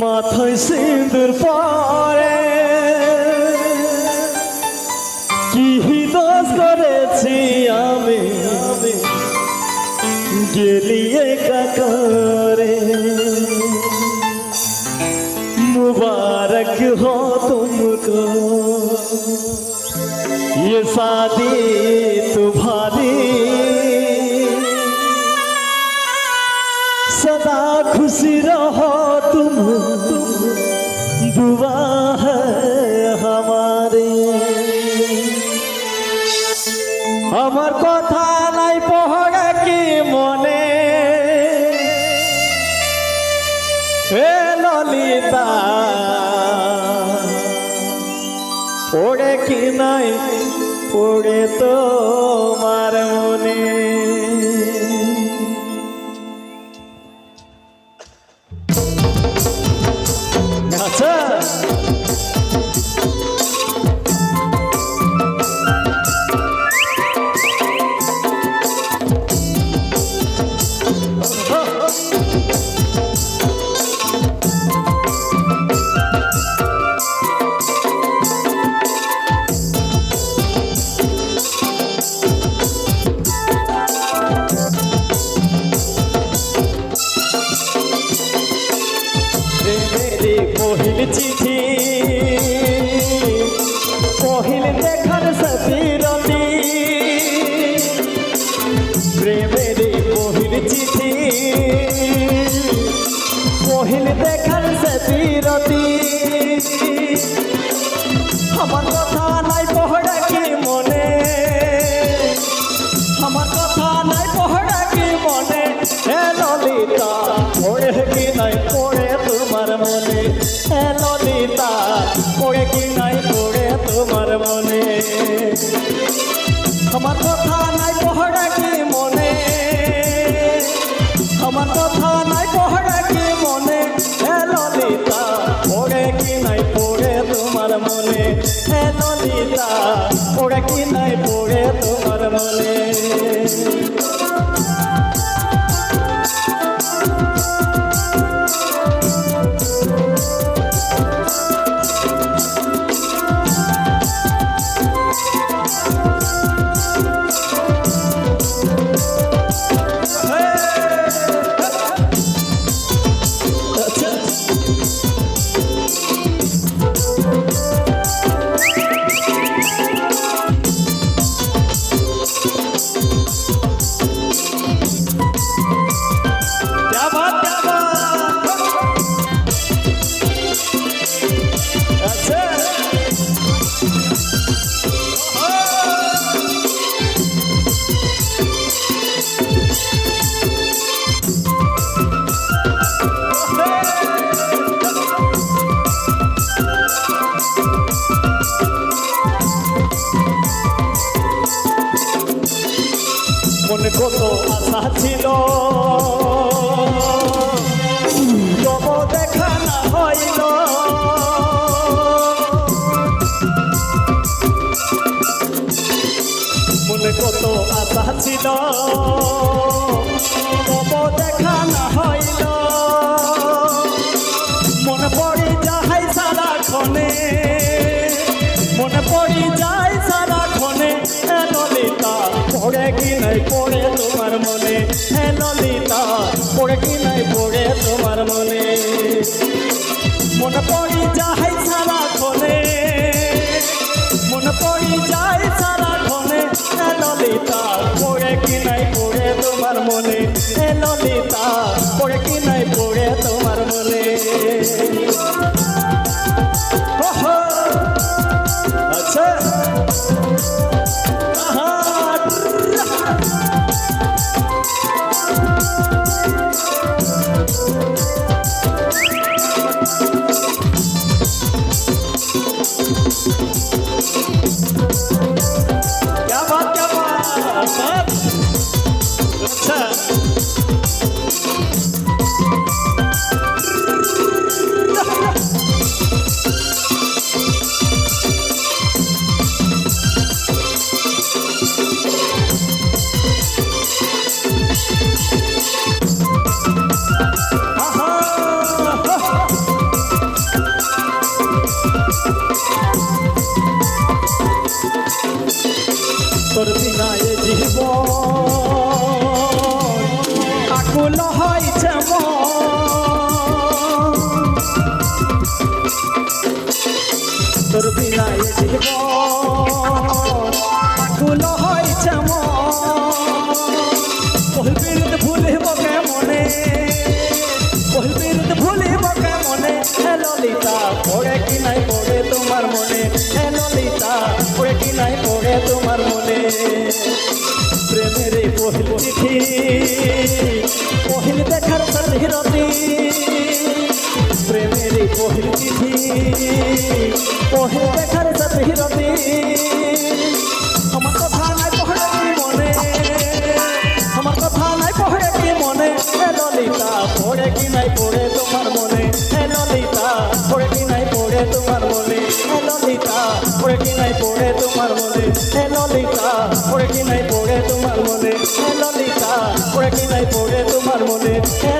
মাথায় সিঁদুর পরে কি দোষ করেছি আমি আমি গেলিয়ে কাকারে मुबारक हो तुमको ये शादी तुम्हारी सदा खुशी रहो तुम दुआ है हमारी আমার কথা নাই পহড়া কি মনে হে ললিতা পড়ে কি নাই পড়ে তো মার মনে কি নাই পড়ে তোমার মনে? ললিতা পড়ে কি নাই পড়ে তোমার মনে? আমার কথা নাই পহড়া কি মনে? আমার কথা নাই পহড়া কি মনে? ললিতা পড়ে কি নাই পড়ে তোমার মনে? ললিতা পড়ে কি নাই পড়ে তোমার মনে? মনে কত আশা ছিল। তব দেখা না হইল। মনে কত আশা ছিল। মনে এ ললিতা পড়ে কি নাই পড়ে তোমার মনে হয়েছে মন তোর বিনা এ জীবন আকুল হয়েছে মন ভুলিব কেমনে? ভুলিব ভুলিব কেমনে? হে কি নাই পড়ে তোমার মনে? হে ললিতা, পড়ে কি নাই পড়ে তোমার মনে? প্রেমের এই পহিল পহিল দেখার সাথে রতি আমার কথা নাই পড়ে কি মনে? আমার কথা নাই পড়ে কি মনে? হে ললিতা, পড়ে কি নাই পড়ে তোমার মনে? হে ললিতা, পড়ে কি নাই পড়ে তোমার মনে? হে ললিতা, পড়ে কি নাই পড়ে তোমার মনে? হে ললিতা, পড়ে কি নাই পড়ে তোমার মনে? হে